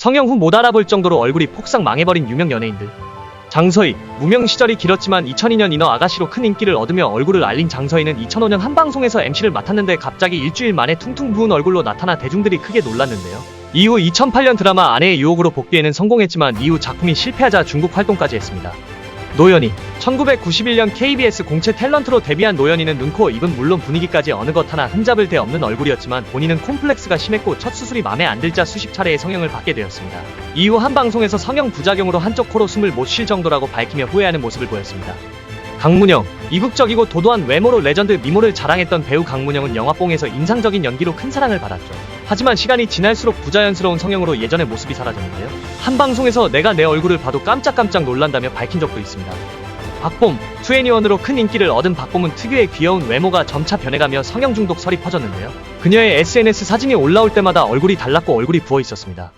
성형 후 못 알아볼 정도로 얼굴이 폭삭 망해버린 유명 연예인들. 장서희, 무명 시절이 길었지만 2002년 인어 아가씨로 큰 인기를 얻으며 얼굴을 알린 장서희는 2005년 한 방송에서 MC를 맡았는데 갑자기 일주일 만에 퉁퉁 부은 얼굴로 나타나 대중들이 크게 놀랐는데요. 이후 2008년 드라마 아내의 유혹으로 복귀에는 성공했지만 이후 작품이 실패하자 중국 활동까지 했습니다. 노연희 1991년 KBS 공채 탤런트로 데뷔한 노연희는 눈, 코, 입은 물론 분위기까지 어느 것 하나 흠잡을 데 없는 얼굴이었지만 본인은 콤플렉스가 심했고 첫 수술이 맘에 안 들자 수십 차례의 성형을 받게 되었습니다. 이후 한 방송에서 성형 부작용으로 한쪽 코로 숨을 못 쉴 정도라고 밝히며 후회하는 모습을 보였습니다. 강문영 이국적이고 도도한 외모로 레전드 미모를 자랑했던 배우 강문영은 영화뽕에서 인상적인 연기로 큰 사랑을 받았죠. 하지만 시간이 지날수록 부자연스러운 성형으로 예전의 모습이 사라졌는데요. 한 방송에서 내가 내 얼굴을 봐도 깜짝깜짝 놀란다며 밝힌 적도 있습니다. 박봄, 2NE1으로 큰 인기를 얻은 박봄은 특유의 귀여운 외모가 점차 변해가며 성형 중독설이 퍼졌는데요. 그녀의 SNS 사진이 올라올 때마다 얼굴이 달랐고 얼굴이 부어 있었습니다.